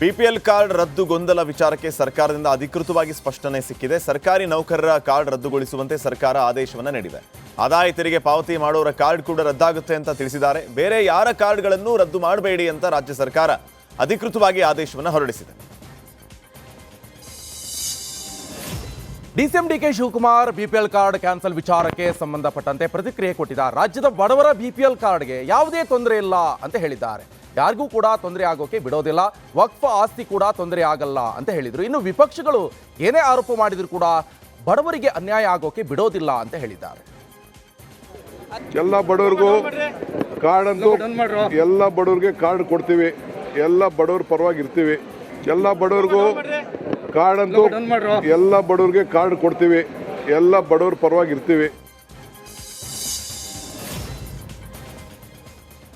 BPL card ರದ್ದು ಗೊಂದಲ ವಿಚಾರಕ್ಕೆ ಸರ್ಕಾರದಿಂದ ಅಧಿಕೃತವಾಗಿ ಸ್ಪಷ್ಟನೆ ಸಿಕ್ಕಿದೆ. ಸರ್ಕಾರಿ ನೌಕರರ ಕಾರ್ಡ್ ರದ್ದುಗೊಳಿಸುವಂತೆ ಸರ್ಕಾರ ಆದೇಶವನ್ನು ನೀಡಿದೆ. ಆದಾಯ ತೆರಿಗೆ ಪಾವತಿ ಮಾಡೋರ ಕಾರ್ಡ್ ಕೂಡ ರದ್ದಾಗುತ್ತೆ ಅಂತ ತಿಳಿಸಿದ್ದಾರೆ. ಬೇರೆ ಯಾರ ಕಾರ್ಡ್ಗಳನ್ನು ರದ್ದು ಮಾಡಬೇಡಿ ಅಂತ ರಾಜ್ಯ ಸರ್ಕಾರ ಅಧಿಕೃತವಾಗಿ ಆದೇಶವನ್ನು ಹೊರಡಿಸಿದೆ. DCM DK Shivakumar BPL card cancel ವಿಚಾರಕ್ಕೆ ಸಂಬಂಧಪಟ್ಟಂತೆ ಪ್ರತಿಕ್ರಿಯೆ ಕೊಟ್ಟಿದ್ದಾರೆ. ರಾಜ್ಯದ ಬಡವರ ಬಿಪಿಎಲ್ ಕಾರ್ಡ್ಗೆ ಯಾವುದೇ ತೊಂದರೆ ಇಲ್ಲ ಅಂತ ಹೇಳಿದ್ದಾರೆ. ಯಾರಿಗೂ ಕೂಡ ತೊಂದರೆ ಆಗೋಕೆ ಬಿಡೋದಿಲ್ಲ. ವಕ್ಫ ಆಸ್ತಿ ಕೂಡ ತೊಂದರೆ ಆಗಲ್ಲ ಅಂತ ಹೇಳಿದರು. ಇನ್ನು ವಿಪಕ್ಷಗಳು ಏನೇ ಆರೋಪ ಮಾಡಿದರೂ ಕೂಡ ಬಡವರಿಗೆ ಅನ್ಯಾಯ ಆಗೋಕೆ ಬಿಡೋದಿಲ್ಲ ಅಂತ ಹೇಳಿದ್ದಾರೆ. ಎಲ್ಲ ಬಡವರಿಗೂ ಕಾರ್ಡ್ ಅಂತ ಎಲ್ಲ ಬಡವ್ರಿಗೆ ಕಾರ್ಡ್ ಕೊಡ್ತೀವಿ. ಎಲ್ಲ ಬಡವ್ರ ಪರವಾಗಿ ಇರ್ತೀವಿ ಎಲ್ಲ ಬಡವರಿಗೂ ಕಾರ್ಡ್ ಅಂತ ಎಲ್ಲ ಬಡವ್ರಿಗೆ ಕಾರ್ಡ್ ಕೊಡ್ತೀವಿ. ಎಲ್ಲ ಬಡವ್ರ ಪರವಾಗಿ ಇರ್ತೀವಿ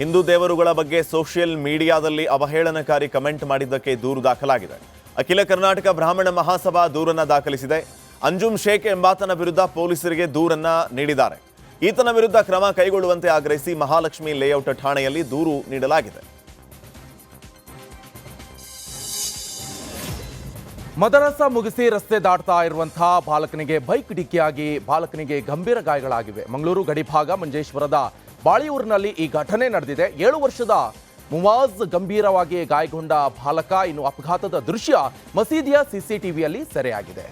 ಹಿಂದೂ ದೇವರುಗಳ ಬಗ್ಗೆ ಸೋಷಿಯಲ್ ಮೀಡಿಯಾದಲ್ಲಿ ಅವಹೇಳನಕಾರಿ ಕಮೆಂಟ್ ಮಾಡಿದ್ದಕ್ಕೆ ದೂರು ದಾಖಲಾಗಿದೆ. ಅಖಿಲ ಕರ್ನಾಟಕ ಬ್ರಾಹ್ಮಣ ಮಹಾಸಭಾ ದೂರನ್ನು ದಾಖಲಿಸಿದೆ. ಅಂಜುಮ್ ಶೇಖ್ ಎಂಬಾತನ ವಿರುದ್ಧ ಪೊಲೀಸರಿಗೆ ದೂರನ್ನು ನೀಡಿದ್ದಾರೆ. ಈತನ ವಿರುದ್ಧ ಕ್ರಮ ಕೈಗೊಳ್ಳುವಂತೆ ಆಗ್ರಹಿಸಿ ಮಹಾಲಕ್ಷ್ಮಿ ಲೇಔಟ್ ಠಾಣೆಯಲ್ಲಿ ದೂರು ನೀಡಲಾಗಿದೆ. ಮದರಸ ಮುಗಿಸಿ ರಸ್ತೆ ದಾಟ್ತಾ ಇರುವಂತಹ ಬಾಲಕನಿಗೆ ಬೈಕ್ ಡಿಕ್ಕಿಯಾಗಿ, ಬಾಲಕನಿಗೆ ಗಂಭೀರ ಗಾಯಗಳಾಗಿವೆ. ಮಂಗಳೂರು ಗಡಿಭಾಗ, ಮಂಜೇಶ್ವರದ ಬಾಳಿಯೂರಿನಲ್ಲಿ ಈ ಘಟನೆ ನಡೆದಿದೆ. ಏಳು ವರ್ಷದ ಮುವಾಜ್ ಗಂಭೀರವಾಗಿ ಗಾಯಗೊಂಡ ಬಾಲಕ. ಇನ್ನು ಅಪಘಾತದ ದೃಶ್ಯ ಮಸೀದಿಯ ಸಿಸಿಟಿವಿಯಲ್ಲಿ ಸೆರೆಯಾಗಿದೆ.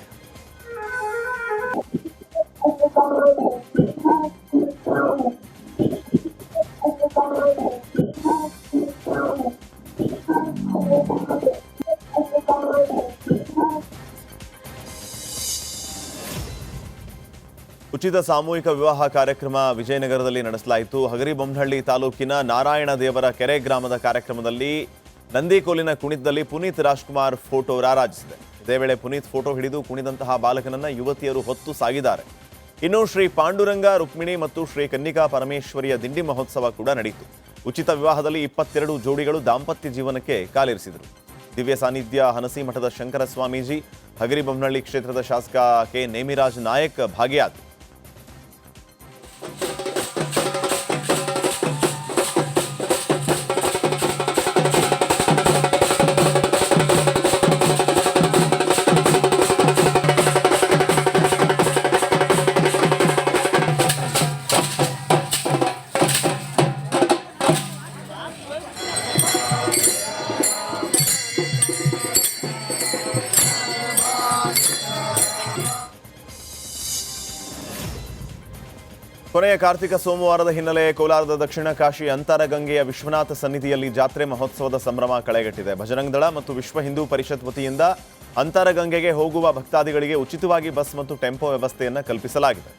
ಉಚಿತ ಸಾಮೂಹಿಕ ವಿವಾಹ ಕಾರ್ಯಕ್ರಮ ವಿಜಯನಗರದಲ್ಲಿ ನಡೆಸಲಾಯಿತು. ಹಗರಿಬೊಮ್ಮನಹಳ್ಳಿ ತಾಲೂಕಿನ ನಾರಾಯಣ ದೇವರ ಕೆರೆ ಗ್ರಾಮದ ಕಾರ್ಯಕ್ರಮದಲ್ಲಿ ನಂದಿಕೋಲಿನ ಕುಣಿತದಲ್ಲಿ ಪುನೀತ್ ರಾಜ್ಕುಮಾರ್ ಫೋಟೋ ರಾರಾಜಿಸಿದೆ. ಇದೇ ವೇಳೆ ಪುನೀತ್ ಫೋಟೋ ಹಿಡಿದು ಕುಣಿದಂತಹ ಬಾಲಕನನ್ನ ಯುವತಿಯರು ಹೊತ್ತು ಸಾಗಿದ್ದಾರೆ. ಇನ್ನು ಶ್ರೀ ಪಾಂಡುರಂಗ, ರುಕ್ಮಿಣಿ ಮತ್ತು ಶ್ರೀ ಕನ್ನಿಕಾ ಪರಮೇಶ್ವರಿಯ ದಿಂಡಿ ಮಹೋತ್ಸವ ಕೂಡ ನಡೆಯಿತು ಉಚಿತ ವಿವಾಹದಲ್ಲಿ ಇಪ್ಪತ್ತೆರಡು ಜೋಡಿಗಳು ದಾಂಪತ್ಯ ಜೀವನಕ್ಕೆ ಕಾಲಿರಿಸಿದರು. ದಿವ್ಯ ಸಾನ್ನಿಧ್ಯ ಹನಸಿ ಮಠದ ಶಂಕರ ಸ್ವಾಮೀಜಿ ಹಗರಿಬೊಮ್ಮನಹಳ್ಳಿ ಕ್ಷೇತ್ರದ ಶಾಸಕ ಕೆ. ನೇಮಿರಾಜ್ ನಾಯಕ್ ಭಾಗಿಯಾದರು. ಕೊನೆಯ ಕಾರ್ತಿಕ ಸೋಮವಾರದ ಹಿನ್ನೆಲೆ ಕೋಲಾರದ ದಕ್ಷಿಣ ಕಾಶಿ ಅಂತರಗಂಗೆಯ ವಿಶ್ವನಾಥ ಸನ್ನಿಧಿಯಲ್ಲಿ ಜಾತ್ರೆ ಮಹೋತ್ಸವದ ಸಂಭ್ರಮ ಕಳೆಗಟ್ಟಿದೆ. ಭಜರಂಗ ದಳ ಮತ್ತು ವಿಶ್ವ ಹಿಂದೂ ಪರಿಷತ್ ವತಿಯಿಂದ ಅಂತರಗಂಗೆಗೆ ಹೋಗುವ ಭಕ್ತಾದಿಗಳಿಗೆ ಉಚಿತವಾಗಿ ಬಸ್ ಮತ್ತು ಟೆಂಪೋ ವ್ಯವಸ್ಥೆಯನ್ನು ಕಲ್ಪಿಸಲಾಗಿದೆ.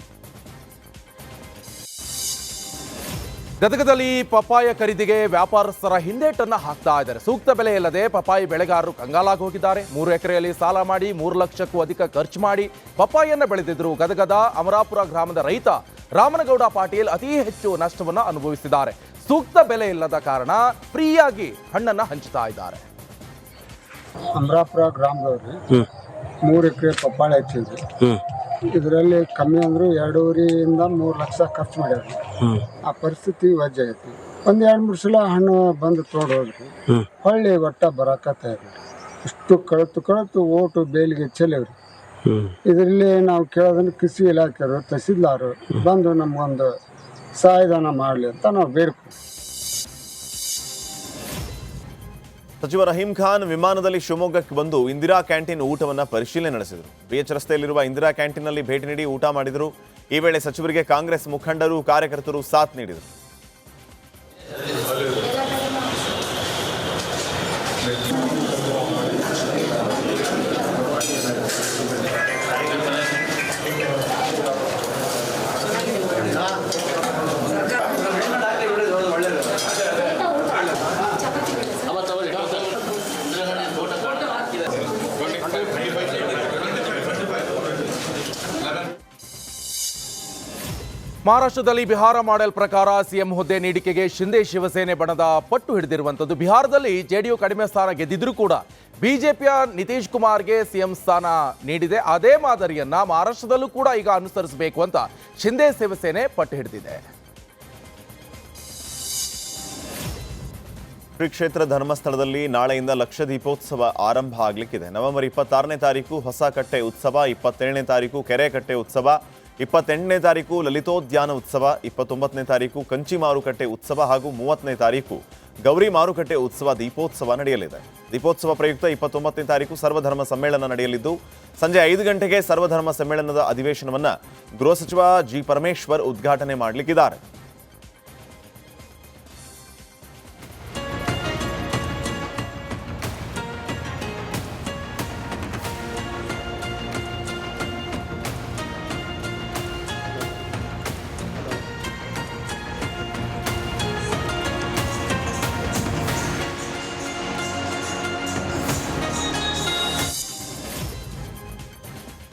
ಗದಗದಲ್ಲಿ ಪಪ್ಪಾಯ ಖರೀದಿಗೆ ವ್ಯಾಪಾರಸ್ಥರ ಹಿಂದೇಟನ್ನು ಹಾಕ್ತಾ ಇದ್ದಾರೆ. ಸೂಕ್ತ ಬೆಲೆ ಇಲ್ಲದೆ ಪಪಾಯಿ ಬೆಳೆಗಾರರು ಕಂಗಾಲಾಗಿ ಹೋಗಿದ್ದಾರೆ. ಮೂರು ಎಕರೆಯಲ್ಲಿ ಸಾಲ ಮಾಡಿ ಮೂರು ಲಕ್ಷಕ್ಕೂ ಅಧಿಕ ಖರ್ಚು ಮಾಡಿ ಪಪಾಯಿಯನ್ನು ಬೆಳೆದಿದ್ದರು ಗದಗದ ಅಮರಾಪುರ ಗ್ರಾಮದ ರೈತ ರಾಮನಗೌಡ ಪಾಟೀಲ್ ಅತಿ ಹೆಚ್ಚು ನಷ್ಟವನ್ನು ಅನುಭವಿಸಿದ್ದಾರೆ. ಸೂಕ್ತ ಬೆಲೆ ಇಲ್ಲದ ಕಾರಣ ಫ್ರೀಯಾಗಿ ಹಣ್ಣನ್ನು ಹಂಚುತ್ತಾ ಇದ್ದಾರೆ. ಅಮರಾಪುರ ಗ್ರಾಮದವ್ರಿ ಮೂರು ಎಕರೆ ಪಪ್ಪಾಳೆ ಹಚ್ಚಿದ್ವಿ ಇದರಲ್ಲಿ ಕಮ್ಮಿ ಅಂದ್ರೆ ಎರಡೂವರೆಯಿಂದ ಮೂರು ಲಕ್ಷ ಖರ್ಚು ಮಾಡ್ಯಾರ. ಆ ಪರಿಸ್ಥಿತಿ ವಜ್ಜ ಐತಿ ಒಂದ್ ಎರಡು ಮೂರು ಸಲ ಹಣ್ಣು ಬಂದು ತೋಡ್ ಹೋದ್ರಿ. ಹೊಳ್ಳಿ ಒಟ್ಟ ಬರಾಕತ್ತ ಇರ್ರಿ ಇಷ್ಟು ಕಳತು ಕಳತು ಓಟು ಬೇಲಿಗೆ ಚೆಲ್ಲವ್ರಿ. ಇದರಲ್ಲಿ ನಾವು ಕೇಳೋದನ್ನು ಕೃಷಿ ಇಲಾಖೆಯವರು ತಹಸೀಲ್ದಾರು ಬಂದು ನಮಗೊಂದು ಸಹಾಯಧನ ಮಾಡಲಿ ಅಂತ ನಾವು ಬೇಡ್ಕೊ ಸಚಿವ ರಹೀಂ ಖಾನ್ ವಿಮಾನದಲ್ಲಿ ಶಿವಮೊಗ್ಗಕ್ಕೆ ಬಂದು ಇಂದಿರಾ ಕ್ಯಾಂಟೀನ್ ಊಟವನ್ನು ಪರಿಶೀಲನೆ ನಡೆಸಿದರು. ಬಿಎಚ್ ರಸ್ತೆಯಲ್ಲಿರುವ ಇಂದಿರಾ ಕ್ಯಾಂಟೀನ್ನಲ್ಲಿ ಭೇಟಿ ನೀಡಿ ಊಟ ಮಾಡಿದರು. ಈ ವೇಳೆ ಸಚಿವರಿಗೆ ಕಾಂಗ್ರೆಸ್ ಮುಖಂಡರು, ಕಾರ್ಯಕರ್ತರು ಸಾಥ್ ನೀಡಿದರು. ಮಹಾರಾಷ್ಟ್ರದಲ್ಲಿ ಬಿಹಾರ ಮಾಡೆಲ್ ಪ್ರಕಾರ ಸಿಎಂ ಹುದ್ದೆ ನೀಡಿಕೆಗೆ ಶಿಂದೆ ಶಿವಸೇನೆ ಬಣದ ಪಟ್ಟು ಹಿಡಿದಿರುವಂಥದ್ದು. ಬಿಹಾರದಲ್ಲಿ ಜೆಡಿಯು ಕಡಿಮೆ ಸ್ಥಾನ ಗೆದ್ದಿದ್ರೂ ಕೂಡ ಬಿಜೆಪಿಯ ನಿತೀಶ್ ಕುಮಾರ್ಗೆ ಸಿಎಂ ಸ್ಥಾನ ನೀಡಿದೆ. ಅದೇ ಮಾದರಿಯನ್ನ ಮಹಾರಾಷ್ಟ್ರದಲ್ಲೂ ಕೂಡ ಈಗ ಅನುಸರಿಸಬೇಕು ಅಂತ ಶಿಂದೆ ಶಿವಸೇನೆ ಪಟ್ಟು ಹಿಡಿದಿದೆ. ಶ್ರೀ ಕ್ಷೇತ್ರ ಧರ್ಮಸ್ಥಳದಲ್ಲಿ ನಾಳೆಯಿಂದ ಲಕ್ಷ ದೀಪೋತ್ಸವ ಆರಂಭ ಆಗಲಿಕ್ಕಿದೆ. ನವೆಂಬರ್ ಇಪ್ಪತ್ತಾರನೇ ತಾರೀಕು ಹೊಸ ಕಟ್ಟೆ ಉತ್ಸವ, ಇಪ್ಪತ್ತೇಳನೇ ತಾರೀಕು ಕೆರೆ ಕಟ್ಟೆ ಉತ್ಸವ ಇಪ್ಪತ್ತೆಂಟನೇ ತಾರೀಕು ಲಲಿತೋದ್ಯಾನ ಉತ್ಸವ, ಇಪ್ಪತ್ತೊಂಬತ್ತನೇ ತಾರೀಕು ಕಂಚಿ ಮಾರುಕಟ್ಟೆ ಉತ್ಸವ ಹಾಗೂ ಮೂವತ್ತನೇ ತಾರೀಕು ಗೌರಿ ಮಾರುಕಟ್ಟೆ ಉತ್ಸವ ದೀಪೋತ್ಸವ ನಡೆಯಲಿದೆ. ದೀಪೋತ್ಸವ ಪ್ರಯುಕ್ತ ಇಪ್ಪತ್ತೊಂಬತ್ತನೇ ತಾರೀಕು ಸರ್ವಧರ್ಮ ಸಮ್ಮೇಳನ ನಡೆಯಲಿದ್ದು, ಸಂಜೆ ಐದು ಗಂಟೆಗೆ ಸರ್ವಧರ್ಮ ಸಮ್ಮೇಳನದ ಅಧಿವೇಶನವನ್ನು ಗೃಹ ಸಚಿವ ಜಿ ಪರಮೇಶ್ವರ್ ಉದ್ಘಾಟನೆ ಮಾಡಲಿಕ್ಕಿದ್ದಾರೆ.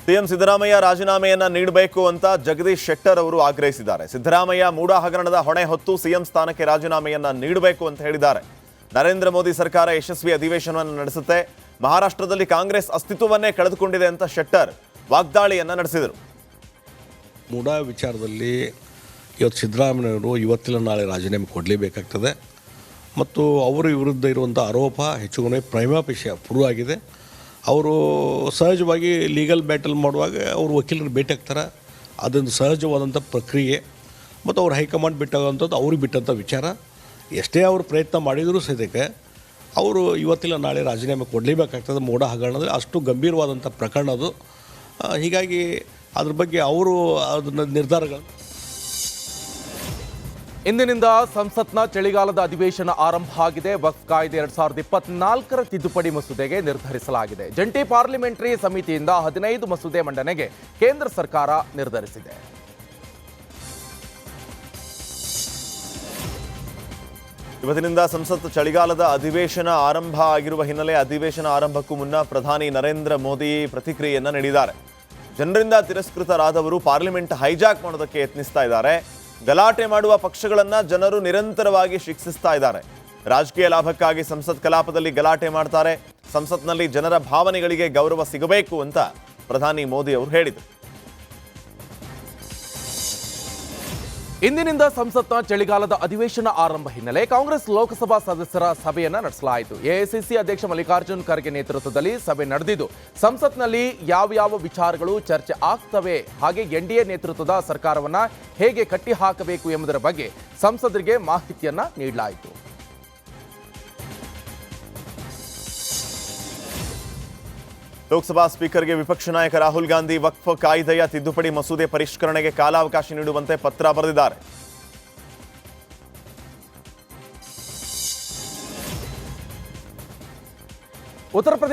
ಸಿಎಂ ಸಿದ್ದರಾಮಯ್ಯ ರಾಜೀನಾಮೆಯನ್ನ ನೀಡಬೇಕು ಅಂತ ಜಗದೀಶ್ ಶೆಟ್ಟರ್ ಅವರು ಆಗ್ರಹಿಸಿದ್ದಾರೆ. ಸಿದ್ದರಾಮಯ್ಯ ಮೂಡ ಹಗರಣದ ಹೊಣೆ ಹೊತ್ತು ಸಿಎಂ ಸ್ಥಾನಕ್ಕೆ ರಾಜೀನಾಮೆಯನ್ನ ನೀಡಬೇಕು ಅಂತ ಹೇಳಿದ್ದಾರೆ. ನರೇಂದ್ರ ಮೋದಿ ಸರ್ಕಾರ ಯಶಸ್ವಿ ಅಧಿವೇಶನವನ್ನು ನಡೆಸುತ್ತೆ. ಮಹಾರಾಷ್ಟ್ರದಲ್ಲಿ ಕಾಂಗ್ರೆಸ್ ಅಸ್ತಿತ್ವವನ್ನೇ ಕಳೆದುಕೊಂಡಿದೆ ಅಂತ ಶೆಟ್ಟರ್ ವಾಗ್ದಾಳಿಯನ್ನ ನಡೆಸಿದರು. ಮೂಡ ವಿಚಾರದಲ್ಲಿ ಇವತ್ತು ಸಿದ್ದರಾಮಯ್ಯವರು ಇವತ್ತಿನ ನಾಳೆ ರಾಜೀನಾಮೆ ಕೊಡಲೇಬೇಕಾಗ್ತದೆ. ಮತ್ತು ಅವರ ವಿರುದ್ಧ ಇರುವಂಥ ಆರೋಪ ಹೆಚ್ಚು ಕಡಿಮೆ ಪ್ರೈಮಾಪಿಷ ಪ್ರೂವ್ ಆಗಿದೆ ಅವರು ಸಹಜವಾಗಿ ಲೀಗಲ್ ಬ್ಯಾಟಲ್ ಮಾಡುವಾಗ ಅವರು ವಕೀಲರು ಭೇಟಿ ಆಗ್ತಾರೆ. ಅದೊಂದು ಸಹಜವಾದಂಥ ಪ್ರಕ್ರಿಯೆ. ಮತ್ತು ಅವ್ರು ಹೈಕಮಾಂಡ್ ಬಿಟ್ಟಾಗಂಥದ್ದು ಅವ್ರಿಗೆ ಬಿಟ್ಟಂಥ ವಿಚಾರ. ಎಷ್ಟೇ ಅವರು ಪ್ರಯತ್ನ ಮಾಡಿದರೂ ಸದ್ಯಕ್ಕೆ ಅವರು ಇವತ್ತಿಲ್ಲ, ನಾಳೆ ರಾಜೀನಾಮೆ ಕೊಡಲೇಬೇಕಾಗ್ತದೆ. ಮೋಡ ಹಗರಣದಲ್ಲಿ ಅಷ್ಟು ಗಂಭೀರವಾದಂಥ ಪ್ರಕರಣ ಅದು. ಹೀಗಾಗಿ ಅದ್ರ ಬಗ್ಗೆ ಅವರು ಅದನ್ನ ನಿರ್ಧಾರಗಳು ಇಂದಿನಿಂದ ಸಂಸತ್ನ ಚಳಿಗಾಲದ ಅಧಿವೇಶನ ಆರಂಭ ಆಗಿದೆ. ವಕ್ಫ್ ಕಾಯ್ದೆ ಎರಡ್ ಸಾವಿರದ ಇಪ್ಪತ್ನಾಲ್ಕರ ತಿದ್ದುಪಡಿ ಮಸೂದೆಗೆ ನಿರ್ಧರಿಸಲಾಗಿದೆ. ಜಂಟಿ ಪಾರ್ಲಿಮೆಂಟರಿ ಸಮಿತಿಯಿಂದ ಹದಿನೈದು ಮಸೂದೆ ಮಂಡನೆಗೆ ಕೇಂದ್ರ ಸರ್ಕಾರ ನಿರ್ಧರಿಸಿದೆ. ಇವತ್ತಿನಿಂದ ಸಂಸತ್ ಚಳಿಗಾಲದ ಅಧಿವೇಶನ ಆರಂಭ ಆಗಿರುವ ಹಿನ್ನೆಲೆ ಅಧಿವೇಶನ ಆರಂಭಕ್ಕೂ ಮುನ್ನ ಪ್ರಧಾನಿ ನರೇಂದ್ರ ಮೋದಿ ಪ್ರತಿಕ್ರಿಯೆಯನ್ನು ನೀಡಿದ್ದಾರೆ. ಜನರಿಂದ ತಿರಸ್ಕೃತರಾದವರು ಪಾರ್ಲಿಮೆಂಟ್ ಹೈಜಾಕ್ ಮಾಡೋದಕ್ಕೆ ಯತ್ನಿಸ್ತಾ ಇದ್ದಾರೆ. ಗಲಾಟೆ ಮಾಡುವ ಪಕ್ಷಗಳನ್ನ ಜನರು ನಿರಂತರವಾಗಿ ಶಿಕ್ಷಿಸ್ತಾ ಇದ್ದಾರೆ. ರಾಜಕೀಯ ಲಾಭಕ್ಕಾಗಿ ಸಂಸತ್ ಕಲಾಪದಲ್ಲಿ ಗಲಾಟೆ ಮಾಡ್ತಾರೆ. ಸಂಸತ್ನಲ್ಲಿ ಜನರ ಭಾವನೆಗಳಿಗೆ ಗೌರವ ಸಿಗಬೇಕು ಅಂತ ಪ್ರಧಾನಿ ಮೋದಿ ಅವರು ಹೇಳಿದರು. ಇಂದಿನಿಂದ ಸಂಸತ್ನ ಚಳಿಗಾಲದ ಅಧಿವೇಶನ ಆರಂಭ ಹಿನ್ನೆಲೆ ಕಾಂಗ್ರೆಸ್ ಲೋಕಸಭಾ ಸದಸ್ಯರ ಸಭೆಯನ್ನ ನಡೆಸಲಾಯಿತು. ಎಐಸಿಸಿ ಅಧ್ಯಕ್ಷ ಮಲ್ಲಿಕಾರ್ಜುನ್ ಖರ್ಗೆ ನೇತೃತ್ವದಲ್ಲಿ ಸಭೆ ನಡೆದಿದ್ದು, ಸಂಸತ್ನಲ್ಲಿ ಯಾವ ಯಾವ ವಿಚಾರಗಳು ಚರ್ಚೆ ಆಗ್ತವೆ, ಹಾಗೆ ಎನ್ಡಿಎ ನೇತೃತ್ವದ ಸರ್ಕಾರವನ್ನ ಹೇಗೆ ಕಟ್ಟಿಹಾಕಬೇಕು ಎಂಬುದರ ಬಗ್ಗೆ ಸಂಸದರಿಗೆ ಮಾಹಿತಿಯನ್ನ ನೀಡಲಾಯಿತು. ಲೋಕಸಭಾ ಸ್ಪೀಕರ್ಗೆ ವಿಪಕ್ಷ ನಾಯಕ ರಾಹುಲ್ ಗಾಂಧಿ ವಕ್ಫ್ ಕಾಯ್ದೆಯ ತಿದ್ದುಪಡಿ ಮಸೂದೆ ಪರಿಷ್ಕರಣೆಗೆ ಕಾಲಾವಕಾಶ ನೀಡುವಂತೆ ಪತ್ರ ಬರೆದಿದ್ದಾರೆ ಉತ್ತರ ಪ್ರದೇಶ